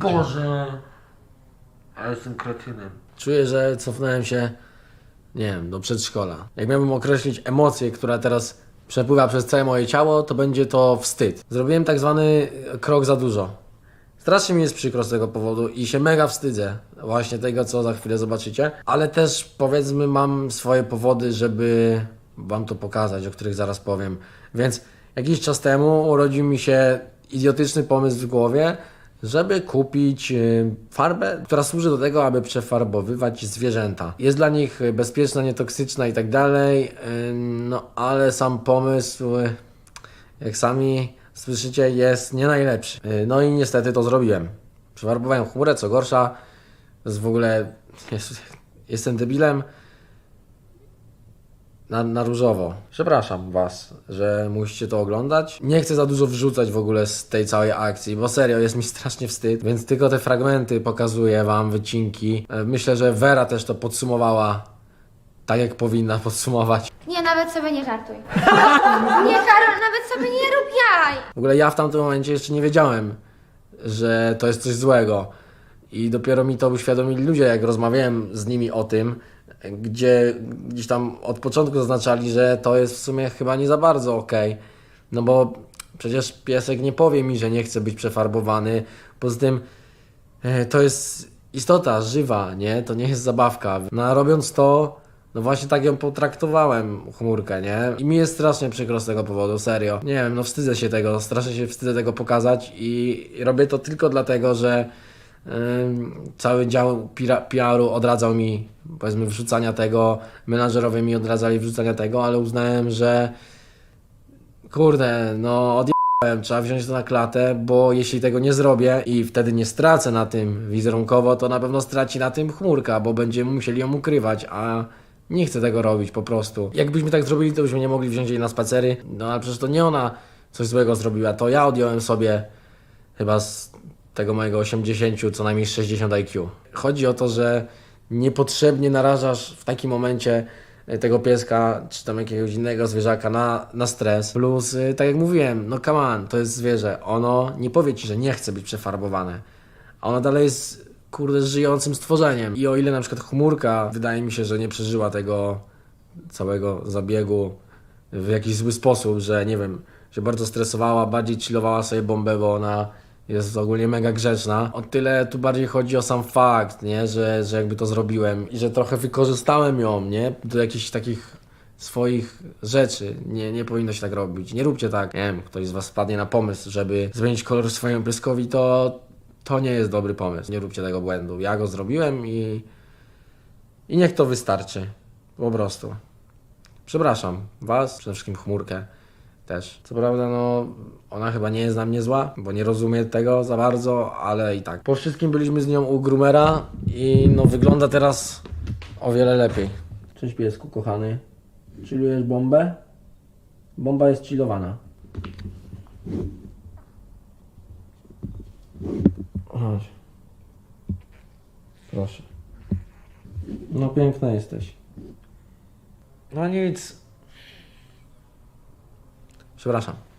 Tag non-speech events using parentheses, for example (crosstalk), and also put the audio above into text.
Boże. A jestem kretynem. Czuję, że cofnąłem się, nie wiem, do przedszkola. Jak miałbym określić emocję, która teraz przepływa przez całe moje ciało, to będzie to wstyd. Zrobiłem tak zwany krok za dużo. Strasznie mi jest przykro z tego powodu i się mega wstydzę właśnie tego, co za chwilę zobaczycie, ale też powiedzmy mam swoje powody, żeby wam to pokazać, o których zaraz powiem. Więc jakiś czas temu urodził mi się idiotyczny pomysł w głowie, żeby kupić y, farbę, która służy do tego, aby przefarbowywać zwierzęta. Jest dla nich y, bezpieczna, nietoksyczna i tak dalej, no ale sam pomysł, y, jak sami słyszycie, jest nie najlepszy. No i niestety to zrobiłem. Przefarbowałem chmurę, co gorsza, jest w ogóle, (laughs) jest, jestem debilem, na, na różowo. Przepraszam Was, że musicie to oglądać. Nie chcę za dużo wrzucać w ogóle z tej całej akcji, bo serio jest mi (laughs) strasznie wstyd, więc tylko te fragmenty pokazuję Wam, wycinki. E, Myślę, że Vera też to podsumowała tak, jak powinna (laughs) podsumować. Nie, nawet sobie nie żartuj. (laughs) nie, Karol, nawet sobie nie rób jaj. W ogóle ja w tamtym momencie jeszcze nie wiedziałem, że to jest coś złego. I dopiero mi to uświadomili ludzie, jak rozmawiałem z nimi o tym, gdzie gdzieś tam od początku zaznaczali, że to jest w sumie chyba nie za bardzo okej. No bo przecież piesek nie powie mi, że nie chce być przefarbowany. Poza tym e, to jest istota żywa, nie? To nie jest zabawka. No a robiąc to, no właśnie tak ją potraktowałem, chmurkę, nie? I mi jest strasznie przykro z tego powodu, serio. Nie wiem, no wstydzę się tego, strasznie się wstydzę tego pokazać i robię to tylko dlatego, że cały dział PR-u odradzał mi, powiedzmy, wrzucania tego, menadżerowie mi odradzali wrzucania tego, ale uznałem, że kurde, no odjechałem, trzeba wziąć to na klatę, bo jeśli tego nie zrobię i wtedy nie stracę na tym wizerunkowo, to na pewno straci na tym chmurka, bo będziemy musieli ją ukrywać, a nie chcę tego robić po prostu. Jakbyśmy tak zrobili, to byśmy nie mogli wziąć jej na spacery, no ale przecież to nie ona coś złego zrobiła, to ja odjąłem sobie chyba z tego mojego 80 co najmniej 60 IQ. Chodzi o to, że niepotrzebnie narażasz w takim momencie e, tego pieska, czy tam jakiegoś innego zwierzaka na, na stres. Plus, y, tak jak mówiłem, no come on, to jest zwierzę. Ono nie powie ci, że nie chce być przefarbowane. A ono dalej jest, kurde, żyjącym stworzeniem. I o ile na przykład chmurka, wydaje mi się, że nie przeżyła tego całego zabiegu w jakiś zły sposób, że nie wiem, się bardzo stresowała, bardziej chillowała sobie bombę, bo ona jest ogólnie mega grzeczna. O tyle tu bardziej chodzi o sam fakt, nie? Że, że jakby to zrobiłem i że trochę wykorzystałem ją, nie? Do jakichś takich swoich rzeczy. Nie, nie powinno się tak robić. Nie róbcie tak. Nie wiem, ktoś z Was wpadnie na pomysł, żeby zmienić kolor swojemu pieskowi, to to nie jest dobry pomysł. Nie róbcie tego błędu. Ja go zrobiłem i i niech to wystarczy. Po prostu. Przepraszam Was, przede wszystkim chmurkę też. Co prawda, no, ona chyba nie jest na mnie zła, bo nie rozumie tego za bardzo, ale i tak. Po wszystkim byliśmy z nią u groomera i no, wygląda teraz o wiele lepiej. Cześć piesku, kochany. Chillujesz bombę? Bomba jest chillowana. Chodź. Proszę. No piękna jesteś. No nic. Przepraszam.